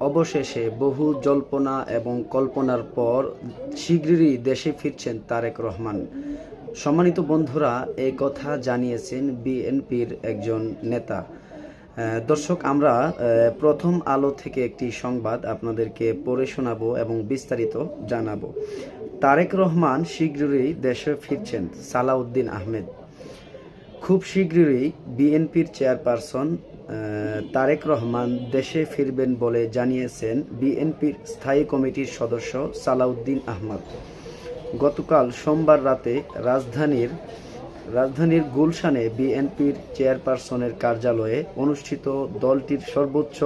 অবশেষে বহু জল্পনা এবং কল্পনার পর শীঘ্রই দেশে ফিরছেন তারেক রহমান। সম্মানিত বন্ধুরা এই কথা জানিয়েছেন বিএনপির একজন নেতা। দর্শক, আমরা প্রথম আলো থেকে একটি সংবাদ আপনাদেরকে পড়ে শোনাবো এবং বিস্তারিত জানাব। তারেক রহমান শীঘ্রই দেশে ফিরছেন সালাউদ্দিন আহমেদ। খুব শীঘ্রই বিএনপির চেয়ারপারসন তারেক রহমান দেশে ফিরবেন বলে জানিয়েছেন বিএনপির স্থায়ী কমিটির সদস্য সালাউদ্দিন আহমদ। গতকাল সোমবার রাতে রাজধানীর রাজধানীর গুলশানে বিএনপির চেয়ারপারসনের কার্যালয়ে অনুষ্ঠিত দলটির সর্বোচ্চ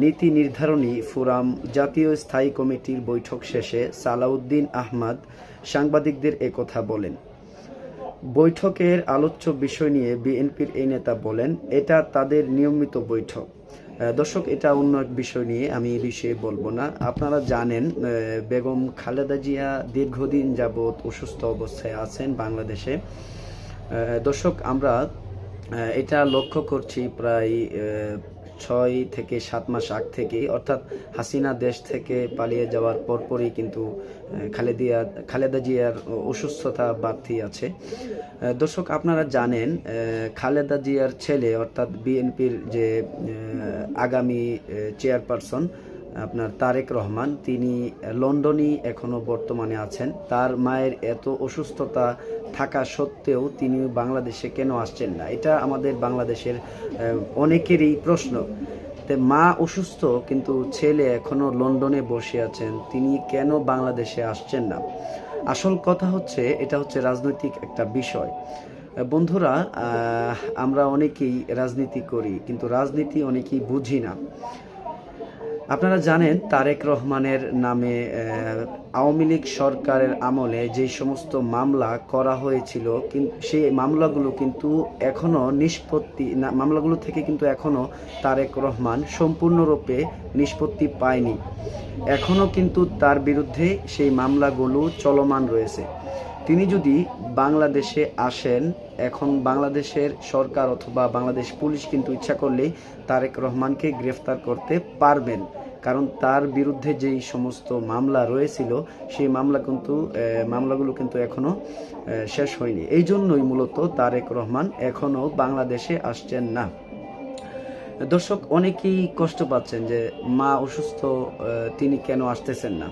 নীতি নির্ধারণী ফোরাম জাতীয় স্থায়ী কমিটির বৈঠক শেষে সালাউদ্দিন আহমদ সাংবাদিকদের একথা বলেন। বৈঠকের আলোচ্য বিষয় নিয়ে বিএনপির এই নেতা বলেন, এটা তাদের নিয়মিত বৈঠক। দর্শক, এটা অন্য এক বিষয় নিয়ে আমি এই বিষয়ে বলব না। আপনারা জানেন বেগম খালেদা জিয়া দীর্ঘদিন যাবৎ অসুস্থ অবস্থায় আছেন বাংলাদেশে। দর্শক, আমরা এটা লক্ষ্য করছি প্রায় ছয় থেকে সাত মাস আগ থেকে অর্থাৎ হাসিনা দেশ থেকে পালিয়ে যাওয়ার পরপরই কিন্তু খালেদিয়া, খালেদা জিয়ার অসুস্থতা বাড়তি আছে। দর্শক, আপনারা জানেন খালেদা জিয়ার ছেলে, অর্থাৎ বিএনপির যে আগামী চেয়ারপারসন আপনার তারেক রহমান, তিনি লন্ডনই এখনও বর্তমানে আছেন। তার মায়ের এত অসুস্থতা থাকা সত্ত্বেও তিনি বাংলাদেশে কেন আসছেন না? এটা আমাদের বাংলাদেশের অনেকেরই প্রশ্ন। তে মা অসুস্থ, কিন্তু ছেলে এখনও লন্ডনে বসে আছেন, তিনি কেন বাংলাদেশে আসছেন না? আসল কথা হচ্ছে, এটা হচ্ছে রাজনৈতিক একটা বিষয়। বন্ধুরা আমরা অনেকেই রাজনীতি করি, কিন্তু রাজনীতি অনেকেই বুঝি না। আপনারা জানেন তারেক রহমানের নামে আওয়ামী লীগ সরকারের আমলে যে সমস্ত মামলা করা হয়েছিল সেই মামলাগুলো কিন্তু এখনও নিষ্পত্তি মামলাগুলো থেকে কিন্তু এখনও তারেক রহমান সম্পূর্ণরূপে নিষ্পত্তি পায়নি। এখনও কিন্তু তার বিরুদ্ধে সেই মামলাগুলো চলমান রয়েছে। তিনি যদি বাংলাদেশে আসেন, এখন বাংলাদেশের সরকার অথবা বাংলাদেশ পুলিশ কিন্তু ইচ্ছা করলেই তারেক রহমানকে গ্রেফতার করতে পারবেন। কারণ তার বিরুদ্ধে যেই সমস্ত মামলা রয়েছিল, সেই মামলা কিন্তু মামলাগুলো কিন্তু এখনও শেষ হয়নি। এই জন্যই মূলত তারেক রহমান এখনও বাংলাদেশে আসছেন না। দর্শক, অনেকেই কষ্ট পাচ্ছেন যে মা অসুস্থ তিনি কেন আসতেছেন না?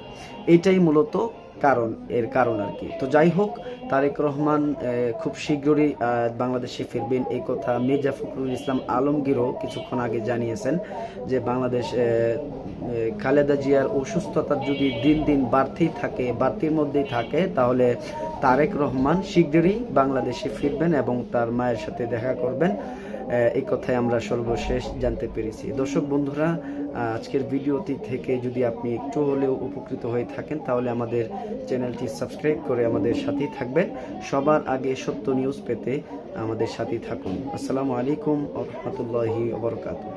এটাই মূলত কারণ, এর কারণ আর কি। তো যাই হোক, তারেক রহমান খুব শীঘ্রই বাংলাদেশে ফিরবেন। এই কথা মির্জা ফখরুল ইসলাম আলমগীরও কিছুক্ষণ আগে জানিয়েছেন যে বাংলাদেশ খালেদা জিয়ার অসুস্থতা যদি দিন দিন বাড়তেই থাকে, বাড়তির মধ্যেই থাকে, তাহলে তারেক রহমান শীঘ্রই বাংলাদেশে ফিরবেন এবং তার মায়ের সাথে দেখা করবেন। এই কথাই আমরা সর্বশেষ জানতে পেরেছি। দর্শক বন্ধুরা আজকের ভিডিওটি থেকে যদি আপনি একটু হলেও উপকৃত হয়ে থাকেন, তাহলে আমাদের চ্যানেলটি সাবস্ক্রাইব করে আমাদের সাথেই থাকবেন। সবার আগে সত্য নিউজ পেতে আমাদের সাথেই থাকুন। আসসালামু আলাইকুম রহমতুল্লাহি ওবরকাতুহ